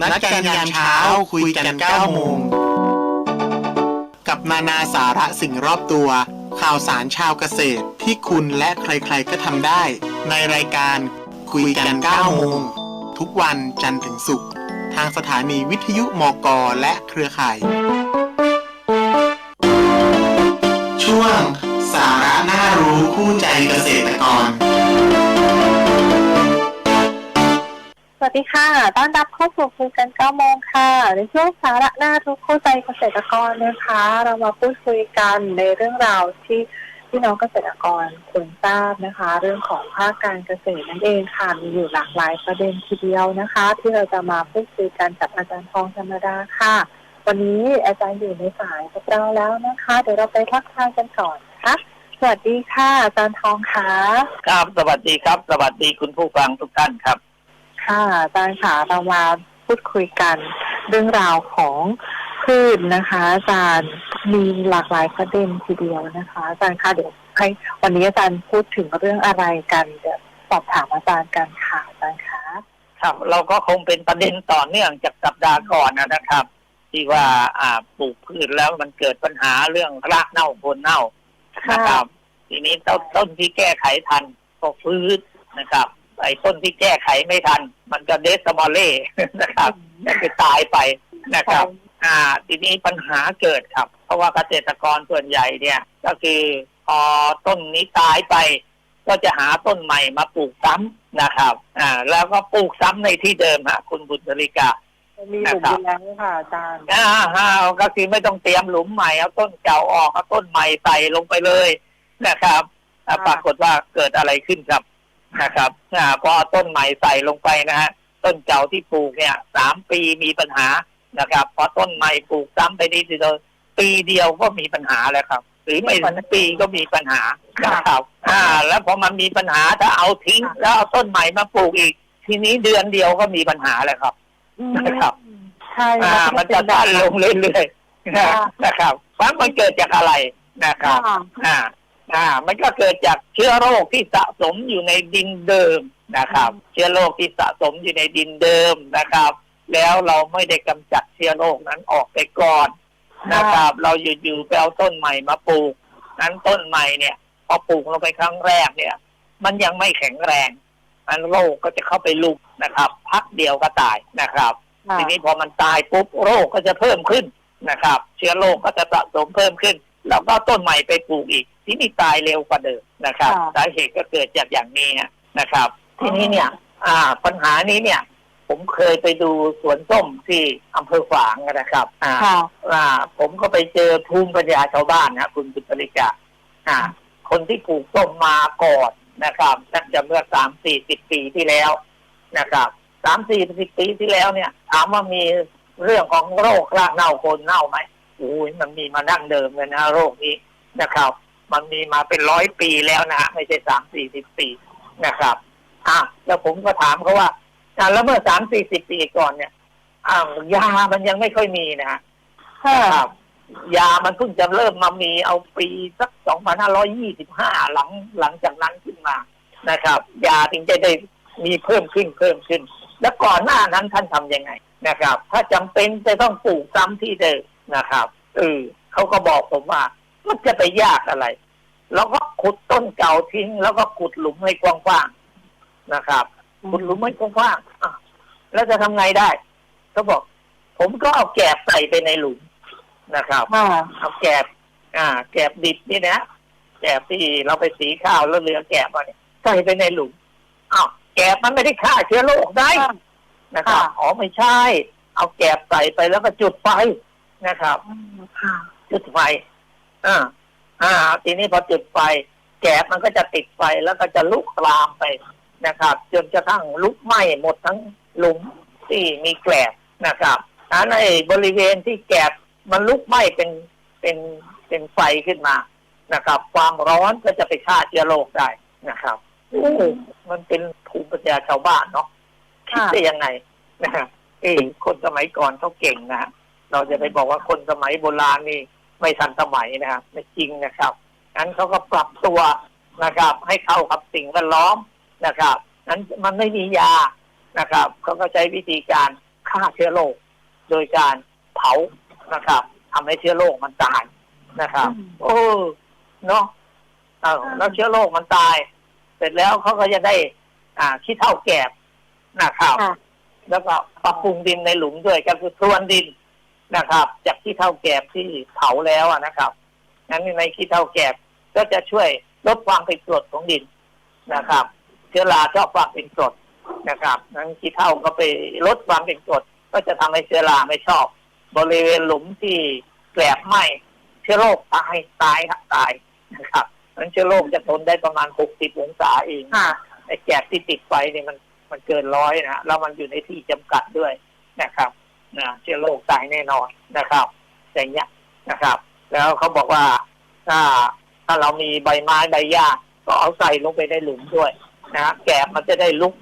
นัดกันยามเช้าคุยกัน9โมง กับนานาสาระสิ่งรอบตัว ข่าวสารชาวเกษตรที่คุณและใครๆก็ทำได้ ในรายการคุยกัน9โมง ทุกวันจันทร์ถึงศุกร์ทางสถานีวิทยุมกและเครือข่าย ช่วงสาระน่ารู้คู่ใจเกษตรกร วัสดีค่ะ ต้อนรับเข้าสู่คุยกัน9โมงค่ะ ในช่วงสาระน่ารู้เข้าใจเกษตรกรนะคะ เรามาพูดคุยกันในเรื่องราวที่พี่น้องเกษตรกรควรทราบนะคะ เรื่องของภาคการเกษตรนั่นเองค่ะ มีอยู่หลากหลายประเด็นทีเดียวนะคะ ที่เราจะมาพูดคุยกันกับอาจารย์ทองธรรมดาค่ะ วันนี้อาจารย์อยู่ในสายกับเราแล้วนะคะ เดี๋ยวเราไปทักทายกันก่อนนะคะสวัสดีค่ะอาจารย์ทองค่ะครับสวัสดีครับ สวัสดีคุณผู้ฟังทุกท่านครับ ค่ะอาจารย์ค่ะเรามาพูดคุยกันเรื่องราวของพืชนะคะ อาจารย์มีหลากหลายประเด็นทีเดียวนะคะ อาจารย์คะเดี๋ยวให้วันนี้อาจารย์พูดถึงเรื่องอะไรกันเดี๋ยวสอบถามอาจารย์กันค่ะอาจารย์คะครับเราก็คงเป็นประเด็นต่อเนื่องจากสัปดาห์ก่อนนะครับ ที่ว่าอ่าปลูกพืชแล้วมันเกิดปัญหาเรื่องรากเน่าโคนเน่านะครับ ทีนี้ต้นต้นที่แก้ไขทันก็ฟื้นนะครับ ไอ้ต้นที่แก้ไขไม่ทัน มันก็เดสมอลเล่นะครับก็คือตายไปนะครับ อ่า ทีนี้ปัญหาเกิดครับ เพราะว่าเกษตรกรส่วนใหญ่เนี่ย ก็คือพอต้นนี้ตายไป ก็จะหาต้นใหม่มาปลูกซ้ำนะครับ อ่า แล้วก็ปลูกซ้ำในที่เดิมฮะคุณบุญธริกามีหลุมอยู่แล้วค่ะอาจารย์อ่าฮะก็คือไม่ต้องเตรียมหลุมใหม่เอาต้นเก่าออกเอาต้นใหม่ใส่ลงไปเลยนะครับอ่าค่ะปรากฏว่าเกิดอะไรขึ้นครับ นะครับอ่าพอเอาต้นใหม่ใส่ลงไปนะฮะต้นเก่าที่ปลูกเนี่ยสามปีมีปัญหานะครับพอต้นใหม่ปลูกซ้ำไปนิดเดียวปีเดียวก็มีปัญหาแล้วครับ หรือไม่ถึงปีก็มีปัญหานะครับอ่า แล้วพอมันมีปัญหาถ้าเอาทิ้ง แล้วเอาต้นใหม่มาปลูกอีก ทีนี้เดือนเดียวก็มีปัญหาแล้วครับนะครับใช่อ่า มันจะด้านลงเรื่อยๆนะนะครับฟังมันเกิดจากอะไรนะครับค่ะอ่า อ่า มันก็เกิดจากเชื้อโรคที่สะสมอยู่ในดินเดิมนะครับ เชื้อโรคที่สะสมอยู่ในดินเดิมนะครับ แล้วเราไม่ได้กำจัดเชื้อโรคนั้นออกไปก่อนนะครับ เราอยู่ๆไปเอาต้นใหม่มาปลูก นั้นต้นใหม่เนี่ย พอปลูกลงไปครั้งแรกเนี่ย มันยังไม่แข็งแรงมันโรคก็จะเข้าไปลุกนะครับ พักเดียวก็ตายนะครับค่ะทีนี้พอมันตายปุ๊บโรคก็จะเพิ่มขึ้นนะครับ เชื้อโรคก็จะสะสมเพิ่มขึ้น แล้วก็ต้นใหม่ไปปลูกอีก ที่นี่ตายเร็วกว่าเดิมนะครับค่ะสาเหตุก็เกิดจากอย่างนี้ฮะนะครับ ทีนี้เนี่ย อ่า ปัญหานี้เนี่ย ผมเคยไปดูสวนส้มที่อำเภอฝางนะครับ อ่าค่ะอ่า ผมก็ไปเจอภูมิปัญญาชาวบ้านนะคุณบุตริกาอ่า คนที่ปลูกส้มมาก่อนนะครับตั้งแต่เมื่อสามสี่สิบปีที่แล้วนะครับสามสี่สิบปีที่แล้วเนี่ย ถามว่ามีเรื่องของโรครากเน่าโคนเน่าไหมโอ้ยมันมีมาดั้งเดิมเลยนะโรคนี้นะครับ มันมีมาเป็นร้อยปีแล้วนะฮะไม่ใช่สามสี่สิบปีนะครับอะแล้วผมก็ถามเขาว่าอะแล้วเมื่อสามสี่สิบปีก่อนเนี่ยอ่ายามันยังไม่ค่อยมีนะฮะค่ะครับยามันเพิ่งจะเริ่มมามีเอาปีสัก2525หลังหลังจากนั้นขึ้นมานะครับ ยาถึงจะได้มีเพิ่มขึ้นเพิ่มขึ้น แล้วก่อนหน้านั้นท่านทำยังไงนะครับ ถ้าจำเป็นจะต้องปลูกซ้ำที่เดิมนะครับเออเขาก็บอกผมว่า มันจะไปยากอะไร แล้วก็ขุดต้นเก่าทิ้ง แล้วก็ขุดหลุมให้กว้างๆนะครับขุดหลุมให้กว้างๆอะแล้วจะทำไงได้เขาบอก ผมก็เอาแกบใส่ไปในหลุมนะครับค่ะเอาแกบ อ่า แกบดิบนี่นะแกบที่เราไปสีข้าวแล้วเหลือแกบมาเนี่ยใส่ไปในหลุมอ้าวแกบมันไม่ได้ฆ่าเชื้อโรคได้นะครับค่ะอ๋อไม่ใช่ เอาแกบใส่ไปแล้วก็จุดไฟนะครับค่ะจุดไฟอ่า อ่า ทีนี้พอจุดไฟ แกบมันก็จะติดไฟแล้วก็จะลุกลามไปนะครับ จนกระทั่งลุกไหม้หมดทั้งหลุมที่มีแกลบนะครับอันในบริเวณที่แกบมันลุกไหม้เป็นเป็นเป็นไฟขึ้นมานะครับ ความร้อนก็จะไปฆ่าเชื้อโรคได้นะครับโอ้มันเป็นภูมิปัญญาชาวบ้านเนาะคิดค่ะได้ยังไงนะฮะเอ้คนสมัยก่อนเขาเก่งนะเราจะไปบอกว่าคนสมัยโบราณนี่ ไม่ทันสมัยนะครับไม่จริงนะครับงั้นเขาก็ปรับตัวนะครับ ให้เข้ากับสิ่งแวดล้อมนะครับนั้นมันไม่มียานะครับเขาก็ใช้วิธีการฆฆ่าเชื้อโรคโดยการเผานะครับทำให้เชื้อโรคมันตายนะครับ โอ้เนาะเออแล้วเชื้อโรคมันตาย เสร็จแล้วเขาก็จะได้ อ่าขี้เท่าแกบนะครับค่ะแล้วก็ปรับปรุงดินในหลุมด้วยก็คือพรวนดิน นะครับ จากขี้เท่าแกบที่เผาแล้วอะนะครับนั้นในขี้เท่าแกบก็จะช่วยลดความเป็นกรดของดินนะครับ เชื้อราชอบความเป็นกรดนะครับ นั้นขี้เท่าก็ไปลดความเป็นกรดก็จะทำให้เชื้อราไม่ชอบ บริเวณหลุมที่แกลบไหมเชื้อโรคตายตายครับตายนะครับนั้นเชื้อโรคจะทนได้ประมาณ60องศาเองค่ะไอ้แกบที่ติดไฟเนี่ยมันมันเกินร้อยนะแล้วมันอยู่ในที่จำกัดด้วยนะครับ นะเชื้อโรคตายแน่นอนนะครับ อย่างเงี้ยนะครับ แล้วเขาบอกว่าถ้าถ้าเรามีใบไม้ใบหญ้าก็เอาใส่ลงไปในหลุมด้วยนะแกบมันจะได้ลุก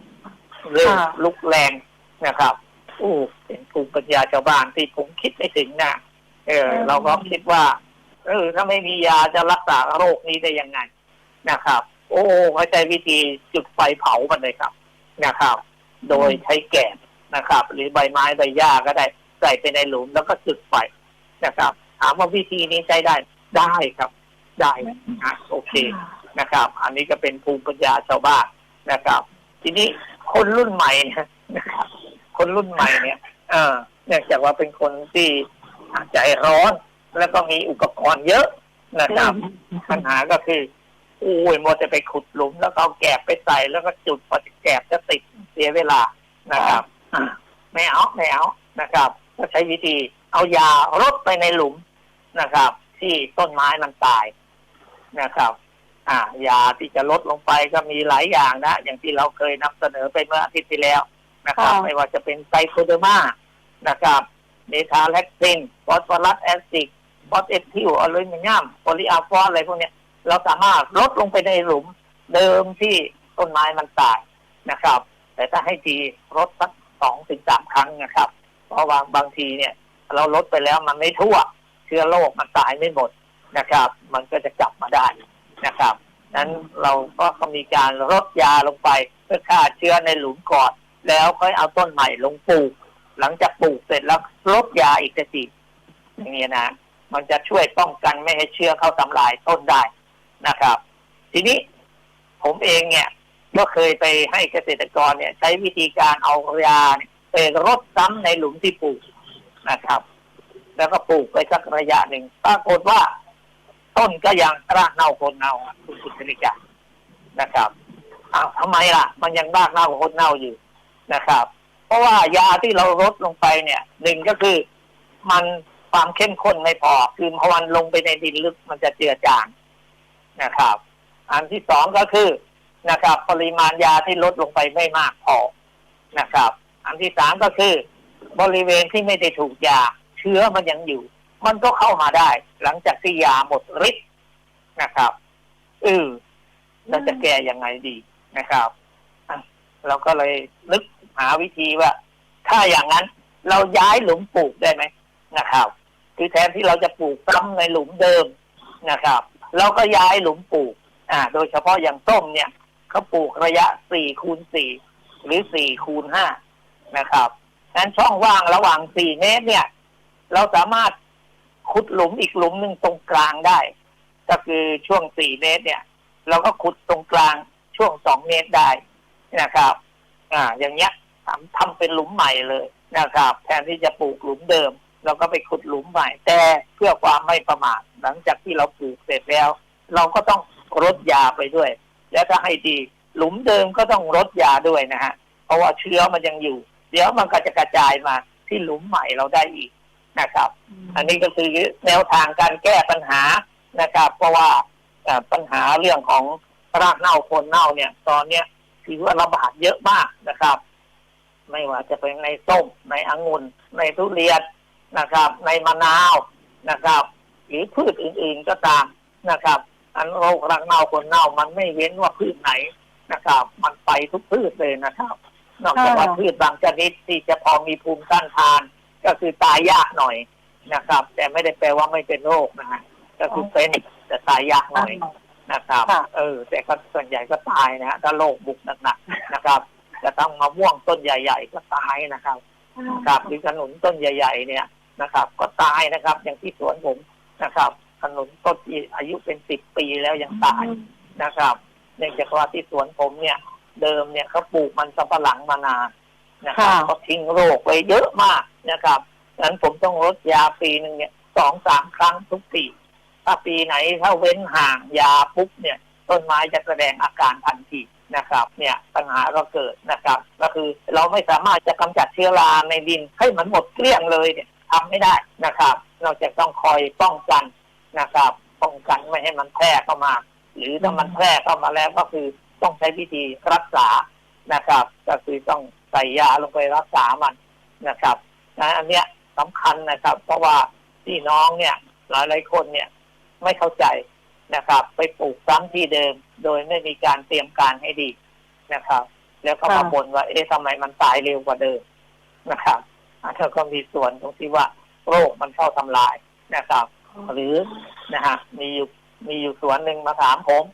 เร็วค่ะลุกแรงนะครับอู้เป็นภูมิปัญญาชาวบ้านที่ผมคิดไม่ถึงนะเออ เราก็คิดว่าเออถ้าไม่มียาจะรักษาโรคนี้ได้ยังไงนะครับ โอ้เขาใช้วิธีจุดไฟเผามันเลยครับนะครับ โดยใช้แกบ นะครับ หรือใบไม้ใบหญ้าก็ได้ใส่ไปในหลุมแล้วก็จุดไฟนะครับถามว่าวิธีนี้ใช้ได้ได้ครับ ได้นะโอเคนะครับ อันนี้ก็เป็นภูมิปัญญาชาวบ้านนะครับ ทีนี้คนรุ่นใหม่เนี่ยนะครับ คนรุ่นใหม่เนี่ย เออเนื่องจากว่าเป็นคนที่ใจร้อน แล้วก็มีอุปกรณ์เยอะนะครับ ปัญหาก็คือโอ้ยมัวจะไปขุดหลุมแล้วก็เอาแกบไปใส่แล้วก็จุดพอแกบจะติดเสียเวลานะครับอะ ไม่เอาไม่เอานะครับ ก็ใช้วิธีเอายารดไปในหลุมนะครับ ที่ต้นไม้มันตายนะครับ อ่ายาที่จะลดลงไปก็มีหลายอย่างนะ อย่างที่เราเคยนำเสนอไปเมื่ออาทิตย์ที่แล้วนะครับค่ะไม่ว่าจะเป็นไซโคเดอร์มานะครับเมทาแลคตินฟอสฟอรัสแอซิดฟอสเอทิลอลูมิเนียมโพลีอาฟอสอะไรพวกเนี้ยเราสามารถลดลงไปในหลุมเดิมที่ต้นไม้มันตายนะครับ แต่ถ้าให้ดีลดสัก สองถึงสามครั้งนะครับ เพราะว่าบางทีเนี่ย เราลดไปแล้วมันไม่ทั่ว เชื้อโรคมันตายไม่หมดนะครับ มันก็จะกลับมาได้นะครับ นั้นเราก็มีการลดยาลงไปเพื่อฆ่าเชื้อในหลุมก่อน แล้วค่อยเอาต้นใหม่ลงปลูก หลังจากปลูกเสร็จแล้วลดยาอีกทีอย่างนี้นะมันจะช่วยป้องกันไม่ให้เชื้อเข้าทำลายต้นได้นะครับ ทีนี้ผมเองเนี่ย ก็เคยไปให้เกษตรกรเนี่ย ใช้วิธีการเอายาไปรดซ้ำในหลุมที่ปลูกนะครับ แล้วก็ปลูกไปสักระยะหนึ่งปรากฏว่า ต้นก็ยังรากเน่าคนเน่าคุณสุทธิกานะครับอ้าวทำไมล่ะ มันยังรากเน่าคนเน่าอยู่นะครับ เพราะว่ายาที่เราลดลงไปเนี่ยหนึ่งก็คือมันความเข้มข้นไม่พอ คือพอมันลงไปในดินลึกมันจะเจือจางนะครับ อันที่สองก็คือ นะครับ ปริมาณยาที่ลดลงไปไม่มากพอนะครับ อันที่สามก็คือบริเวณที่ไม่ได้ถูกยาเชื้อมันยังอยู่ มันก็เข้ามาได้ หลังจากที่ยาหมดฤทธิ์นะครับเออเราจะแก้ยังไงดีนะครับเราก็เลยนึกหาวิธีว่า ถ้าอย่างนั้น เราย้ายหลุมปลูกได้ไหมนะครับ คือแทนที่เราจะปลูกซ้ำในหลุมเดิมนะครับ เราก็ย้ายหลุมปลูก อ่า โดยเฉพาะอย่างส้มเนี่ย เขาปลูกระยะสี่คูณสี่หรือสี่คูณห้านะครับนั้นช่องว่างระหว่างสี่เมตรเนี่ย เราสามารถขุดหลุมอีกหลุมหนึ่งตรงกลางได้ ก็คือช่วงสี่เมตรเนี่ย เราก็ขุดตรงกลางช่วงสองเมตรได้นะครับ อ่า อย่างเงี้ยทำทำเป็นหลุมใหม่เลยนะครับ แทนที่จะปลูกหลุมเดิม เราก็ไปขุดหลุมใหม่ แต่เพื่อความไม่ประมาทหลังจากที่เราปลูกเสร็จแล้ว เราก็ต้องรดยาไปด้วย แล้วถ้าให้ดี หลุมเดิมก็ต้องรดยาด้วยนะฮะ เพราะว่าเชื้อมันยังอยู่ เดี๋ยวมันก็จะกระจายมาที่หลุมใหม่เราได้อีกนะครับ อันนี้ก็คือแนวทางการแก้ปัญหานะครับ เพราะว่าเอ่อปัญหาเรื่องของรากเน่าโคนเน่าเนี่ย ตอนเนี้ยถือว่าระบาดเยอะมากนะครับ ไม่ว่าจะเป็นในส้มในองุ่นในทุเรียนนะครับ ในมะนาวนะครับ หรือพืชอื่นๆก็ตามนะครับ อันโรครากเน่าโคนเน่ามันไม่เว้นว่าพืชไหนนะครับ มันไปทุกพืชเลยนะครับ นอกจากว่าค่ะพืชบางชนิดที่จะพอมีภูมิต้านทาน ก็คือตายยากหน่อยนะครับ แต่ไม่ได้แปลว่าไม่เป็นโรคนะฮะก็คือเป็นแต่ตายยากหน่อยนะครับค่ะเออ แต่ก็ส่วนใหญ่ก็ตายนะฮะถ้าโรคบุกหนักๆนะครับจะต้องมาม่วงต้นใหญ่ ๆ ก็ตายนะครับนะครับหรือขนุนต้นใหญ่ ๆ เนี่ยนะครับ ก็ตายนะครับ อย่างที่สวนผมนะครับ ขนุนต้นที่อายุเป็นสิบปีแล้วยังตายนะครับ เนื่องจากว่าที่สวนผมเนี่ย เดิมเนี่ยเขาปลูกมันสำปะหลังมานานนะครับค่ะเขาทิ้งโรคไว้เยอะมากนะครับดังนั้นผมต้องลดยาปีหนึ่งเนี่ยสองสามครั้งทุกปี ถ้าปีไหนถ้าเว้นห่างยาปุ๊บเนี่ย ต้นไม้จะแสดงอาการทันทีนะครับ เนี่ยปัญหาก็เกิดนะครับ ก็คือเราไม่สามารถจะกำจัดเชื้อราในดินให้มันหมดเกลี้ยงเลยเนี่ยทำไม่ได้นะครับ เราจะต้องคอยป้องกัน นะครับป้องกันไม่ให้มันแพร่เข้ามา หรือถ้ามันแพร่เข้ามาแล้วก็คือต้องใช้วิธีรักษานะครับ ก็คือต้องใส่ยาลงไปรักษามันนะครับนะอันเนี้ยสำคัญนะครับ เพราะว่าพี่น้องเนี่ย หลายหลายคนเนี่ยไม่เข้าใจนะครับ ไปปลูกซ้ำที่เดิม โดยไม่มีการเตรียมการให้ดีนะครับ แล้วก็มาบ่นว่าเอ๊ะทำไมมันตายเร็วกว่าเดิมนะครับอันนั้ก็มีส่วนตรงที่ว่าโรคมันเข้าทำลายนะครับ หรือนะฮะมีอยู่มีอยู่สวนหนึ่งมาถามผม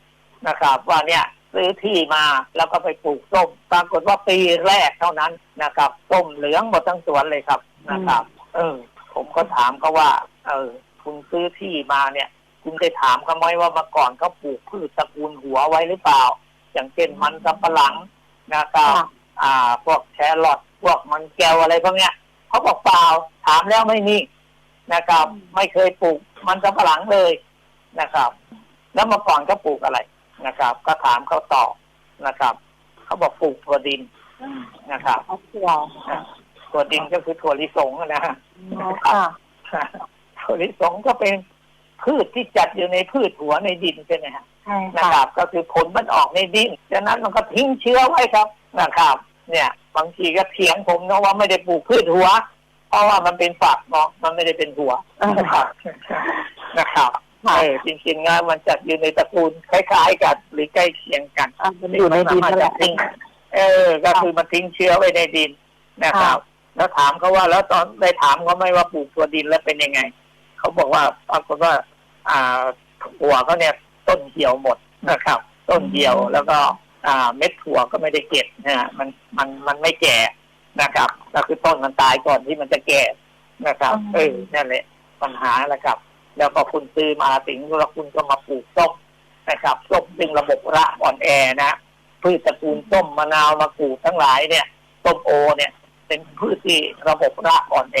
นะครับ ว่าเนี่ยซื้อที่มาแล้วก็ไปปลูกส้ม ปรากฏว่าปีแรกเท่านั้นนะครับส้มเหลืองหมดทั้งสวนเลยครับนะครับ เออ ผมก็ถามเขาว่า เออ คุณซื้อที่มาเนี่ย คุณได้ถามเขาไหมว่าเมื่อก่อนเขาปลูกพืชตระกูลหัวไว้หรือเปล่า อย่างเช่นมันสำปะหลังนะครับค่ะอ่า พวกแครอทพวกมันแก้วอะไรพวกเนี้ยเขาบอกเปล่าถามแล้วไม่มีนะครับ ไม่เคยปลูก มันสำปะหลังเลยนะครับ แล้วเมื่อก่อนเขาปลูกอะไรนะครับ ก็ถามเขาตอบนะครับ เขาบอกปลูกถั่วดินนะครับเอาเกี่ยวถั่วดินก็คือถั่วลิสงนะฮะค่ะถั่วลิสงก็เป็นพืชที่จัดอยู่ในพืชหัวในดินใช่ไหมฮะใช่นะค่ะครับ ก็คือผลมันออกในดินดังนั้นมันก็ทิ้งเชื้อไว้ครับนะครับ เนี่ย บางทีก็เถียงผมนะว่าไม่ได้ปลูกพืชหัว เพราะว่ามันเป็นฝักเนาะมันไม่ได้เป็นหัวอ่านนะครับนะครับค่ะเออจริงๆงานมันจัดอยู่ในตระกูลคล้ายๆกันหรือใกล้เคียงกันอะมันอยู่ในดินนั่นแหละทิ้งเออ ก็คือมันทิ้งเชื้อไว้ในดินนะครับ แล้วถามเขาว่าแล้วตอนได้ถามเขาไหมว่าปลูกตัวดินแล้วเป็นยังไงเขาบอกว่าปรากฏว่า อ่าหัวเขาเนี่ยต้นเหี่ยวหมดนะครับ ต้นเหี่ยวแล้วก็ อ่าเม็ดถั่วก็ไม่ได้เก็บนะฮะมันมันมันไม่แก่ นะครับก็คือต้นมันตายก่อนที่มันจะแก่นะครับอืมเออนั่นแหละปัญหาแหละครับ แล้วก็คุณซื้อมาถึงแล้วคุณก็มาปลูกส้มนะครับส้มซึ่งระบบรากอ่อนแอนะพืชตระกูลส้มมะนาวมะกรูดทั้งหลายเนี่ยส้มโอเนี่ย เป็นพืชที่ระบบรากอ่อนแอ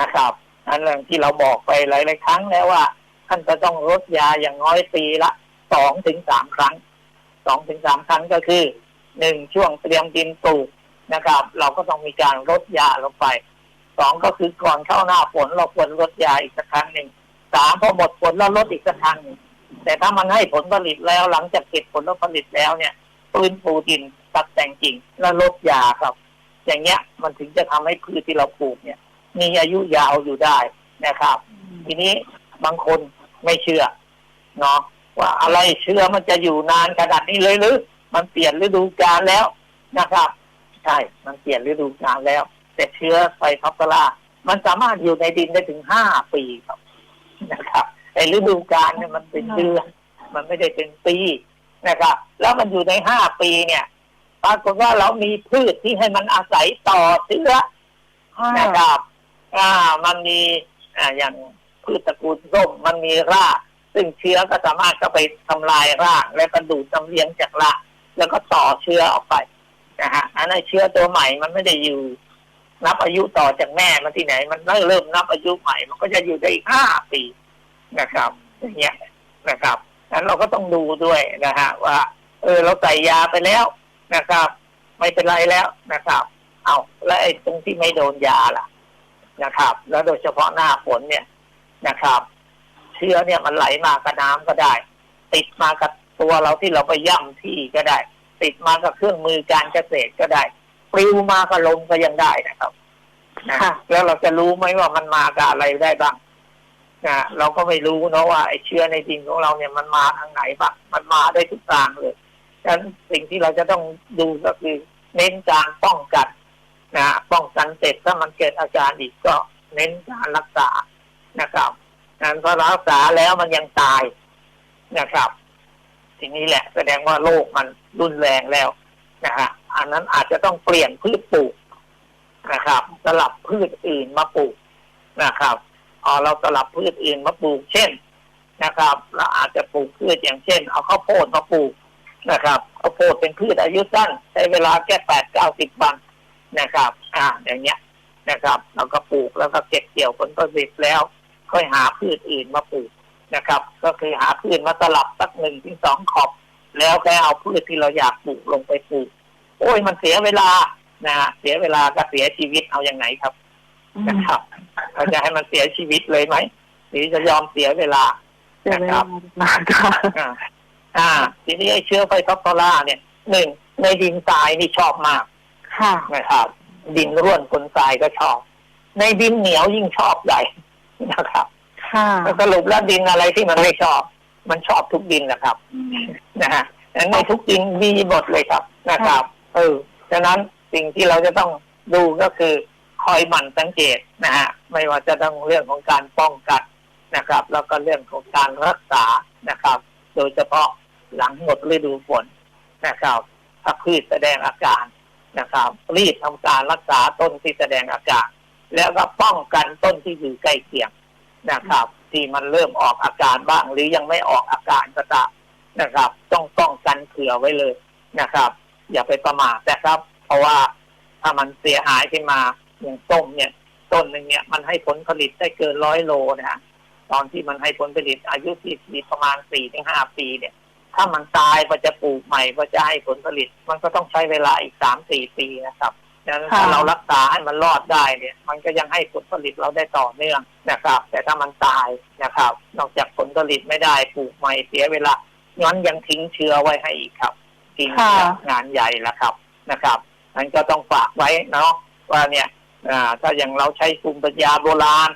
นะครับอันเรื่องที่เราบอกไปหลายๆครั้งแล้วว่า ท่านจะต้องลดยาอย่างน้อยปีละสองถึงสามครั้งสองถึงสามครั้งก็คือหนึ่งช่วงเตรียมดินปลูก นะครับ เราก็ต้องมีการลดยาลงไปสองก็คือก่อนเข้าหน้าฝนเราควรลดยาอีกสักครั้งหนึ่งสามพอหมดฝนแล้วลดอีกสักครั้งหนึ่งแต่ถ้ามันให้ผลผลิตแล้วหลังจากเก็บผลผลิตแล้วเนี่ยฟื้นฟูดินตัดแต่งกิ่งแล้วลดยาครับ อย่างเงี้ยมันถึงจะทำให้พืชที่เราปลูกเนี่ย มีอายุยาวอยู่ได้นะครับ ทีนี้บางคนไม่เชื่อเนาะว่าอะไรเชื้อมันจะอยู่นานขนาดนี้เลยหรือมันเปลี่ยนฤดูกาลแล้วนะครับ ใช่ มันเปลี่ยนฤดูกาลแล้ว แต่เชื้อไฟท็อปเปอร่ามันสามารถอยู่ในดินได้ถึงห้าปีครับนะครับไอ้ฤดูกาลเนี่ยมันเป็นเดือน มันไม่ได้เป็นปีนะครับ แล้วมันอยู่ในห้าปีเนี่ยปรากฏว่าเรามีพืชที่ให้มันอาศัยต่อเชื้อนะครับ อ่า มันมีอ่าอย่างพืชตระกูลส้มมันมีรากซึ่งเชื้อก็สามารถก็ไปทำลายรากและก็ดูดน้ำเลี้ยงจากรากแล้วก็ต่อเชื้อออกไป นะฮะอันนั้นเชื้อตัวใหม่มันไม่ได้อยู่ นับอายุต่อจากแม่มันที่ไหน มันเริ่มนับอายุใหม่มันก็จะอยู่ได้อีกห้าปีนะครับ อย่างเงี้ยนะครับนั้นเราก็ต้องดูด้วยนะฮะว่า เออเราใส่ยาไปแล้วนะครับ ไม่เป็นไรแล้วนะครับ เอาแล้วไอ้ตรงที่ไม่โดนยาล่ะนะครับ แล้วโดยเฉพาะหน้าฝนเนี่ยนะครับ เชื้อเนี่ยมันไหลมากับน้ำก็ได้ ติดมากับตัวเราที่เราไปย่ำที่ก็ได้ ติดมากับเครื่องมือการเกษตรก็ได้ปลิวมากับลมก็ยังได้นะครับนะค่ะแล้วเราจะรู้ไหมว่ามันมากับอะไรได้บ้างนะเราก็ไม่รู้เนอะว่าไอ้เชื้อในดินของเราเนี่ยมันมาทางไหนบ้างมันมาได้ทุกทางเลยฉะนั้นสิ่งที่เราจะต้องดูก็คือ เน้นการป้องกันนะป้องกันเสร็จถ้ามันเกิดอาการอีกก็เน้นการรักษานะครับนั้นพอรักษาแล้วมันยังตายนะครับ ทีนี้แหละ แสดงว่าโรคมันรุนแรงแล้วนะฮะอันนั้นอาจจะต้องเปลี่ยนพืชปลูกนะครับสลับพืชอื่นมาปลูกนะครับพอเราสลับพืชอื่นมาปลูกเช่นนะครับเราอาจจะปลูกพืชอย่างเช่น เอาข้าวโพดมาปลูกนะครับข้าวโพดเป็นพืชอายุสั้นใช้เวลาแค่แปดเก้าสิบวันนะครับ อ่าอย่างเงี้ยนะครับ เราก็ปลูกแล้วก็เก็บเกี่ยวผลผลิตแล้ว ค่อยหาพืชอื่นมาปลูก นะครับ ก็คือหาพืชมาสลับสักหนึ่งถึงสองขอบ แล้วแค่เอาพืชที่เราอยากปลูกลงไปปลูก โอ้ยมันเสียเวลานะฮะเสียเวลาก็เสียชีวิตเอาอย่างไหนครับนะครับเราจะให้มันเสียชีวิตเลยไหมหรือจะยอมเสียเวลาเสียเวลานานค่ะอ่าอ่า ทีนี้ไอ้เชื้อไฟท็อปโซล่าเนี่ยหนึ่งในดินทรายนี่ชอบมากค่ะนะครับ ดินร่วนฝนทรายก็ชอบ ในดินเหนียวยิ่งชอบใหญ่นะครับ ค่ะแล้วสรุปแล้วดินอะไรที่มันไม่ชอบ มันชอบทุกดินนะครับนะฮะงั้นในทุกดินดีหมดเลยครับนะครับเออฉะนั้นสิ่งที่เราจะต้องดูก็คือคอยหมั่นสังเกตนะฮะไม่ว่าจะต้องเรื่องของการป้องกันนะครับ แล้วก็เรื่องของการรักษานะครับ โดยเฉพาะหลังหมดฤดูฝนนะครับถ้าพืชแสดงอาการนะครับ รีบทำการรักษาต้นที่แสดงอาการแล้วก็ป้องกันต้นที่อยู่ใกล้เคียง นะครับ ที่มันเริ่มออกอาการบ้าง หรือยังไม่ออกอาการก็ตามนะครับ ต้องป้องกันเผื่อไว้เลยนะครับ อย่าไปประมาทนะครับ เพราะว่าถ้ามันเสียหายขึ้นมาอย่างส้มเนี่ย ต้นหนึ่งเนี่ยมันให้ผลผลิตได้เกินร้อยโลนะฮะตอนที่มันให้ผลผลิตอายุที่มีประมาณสี่ถึงห้าปีเนี่ย ถ้ามันตายก็จะปลูกใหม่ก็จะให้ผลผลิต มันก็ต้องใช้เวลาอีกสามสี่ปีนะครับดังนั้นค่ะถ้าเรารักษาให้มันรอดได้เนี่ย มันก็ยังให้ผลผลิตเราได้ต่อเนื่อง นะครับ แต่ถ้ามันตายนะครับ นอกจากผลผลิตไม่ได้ปลูกใหม่เสียเวลางั้นยังทิ้งเชื้อไว้ให้อีกครับทิ้งค่ะงานใหญ่แล้วครับนะครับนั้นก็ต้องฝากไว้เนาะว่าเนี่ยอ่าถ้าอย่างเราใช้ภูมิปัญญาโบราณ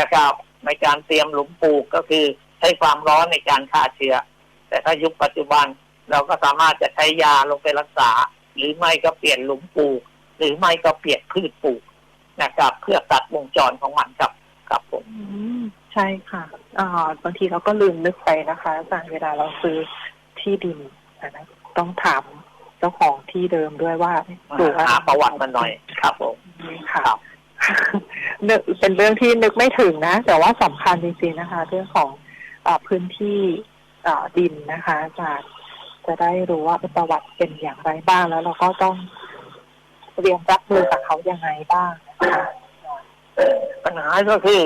นะครับ ในการเตรียมหลุมปลูกก็คือใช้ความร้อนในการฆ่าเชื้อ แต่ถ้ายุคปัจจุบันเราก็สามารถจะใช้ยาลงไปรักษา หรือไม่ก็เปลี่ยนหลุมปลูก หรือไม่ก็เปลี่ยนพืชปลูกนะครับ เพื่อตัดวงจรของมันครับ ครับผมอืมใช่ค่ะอ่าบางทีเราก็ลืมนึกไปนะคะอาจารย์เวลาเราซื้อที่ดินนะต้องถามเจ้าของที่เดิมด้วยว่าปลูกอไหาประวัติมันหน่อยครับผมค่ะครับนึกเป็นเรื่องที่นึกไม่ถึงนะ แต่ว่าสำคัญจริงๆนะคะ เรื่องของอาพื้นที่อ่าดินนะคะจะจะได้รู้ว่าประวัติเป็นอย่างไรบ้างแล้วเราก็ต้องเตรียมรับมือกับเขายังไงบ้างนะคะ ปัญหาก็คือ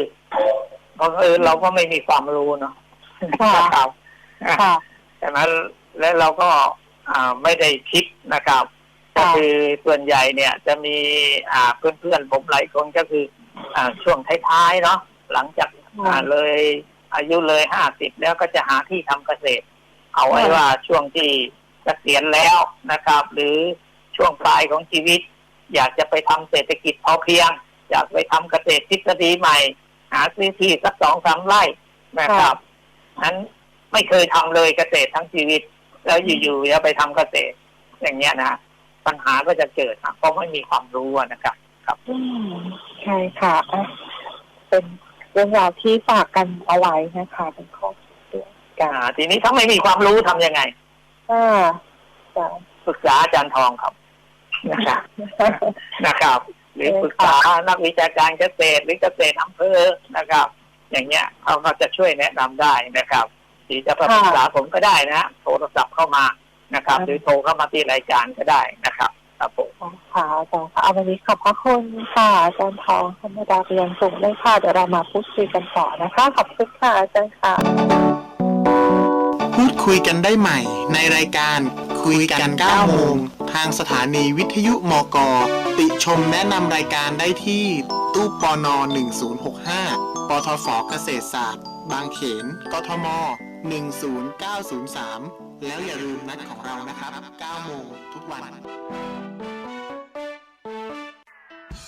บังเอิญเราก็ไม่มีความรู้เนาะค่ะครับค่ะฉะนั้นและเราก็อ่าไม่ได้คิดนะครับก็ค่ะคือส่วนใหญ่เนี่ย จะมีอ่าเพื่อนๆผมหลายคนก็คือ อ่าช่วงท้ายๆเนาะหลังจากอ่าเลยอายุเลยห้าสิบแล้วก็จะหาที่ทำเกษตร เอาไว้ว่าช่วงที่เกษียณแล้วนะครับ หรือช่วงปลายของชีวิต อยากจะไปทำเศรษฐกิจพอเพียง อยากไปทำเกษตรทฤษฎีใหม่ หาซื้อที่สักสองสามไร่นะครับนั้นไม่เคยทำเลยเกษตรทั้งชีวิต แล้วอยู่ๆจะไปทำเกษตร อย่างเงี้ยนะปัญหาก็จะเกิดนะเพราะไม่มีความรู้อะนะครับอืมใช่ค่ะอะเป็นเรื่องราวที่ฝากกันเอาไว้นะคะเป็นข้อคิดเตือนกัอ่านทีนี้ถ้าไม่มีความรู้ทำยังไงอ่าจ้ะปรึกษาอาจารย์ทองครับนะครับนะครับ หรือปรึกษานักวิชาการเกษตรหรือเกษตรอำเภอนะครับ อย่างเงี้ยเขาก็จะช่วยแนะนำได้นะครับหรือจะปรึกษาผมก็ได้นะโทรศัพท์เข้ามานะครับ หรือโทรเข้ามาที่รายการก็ได้นะครับครับผมค่ะอาจารย์ค่ะเอาวันนี้ขอบพระคุณค่ะอาจารย์ทองธรรมดาเรียนส่งเลยค่ะเดี๋ยวเรามาพูดคุยกันต่อนะคะ ขอบคุณค่ะอาจารย์ค่ะ พูดคุยกันได้ใหม่ ในรายการคุยกัน9โมงทางสถานีวิทยุมก ติชมแนะนำรายการได้ที่ตู้ปน 1065 ปทฟเกษตรศาสตร์ บางเขน กทม 10903 แล้วอย่าลืมนัดของเรานะครับ 9 โมงทุกวัน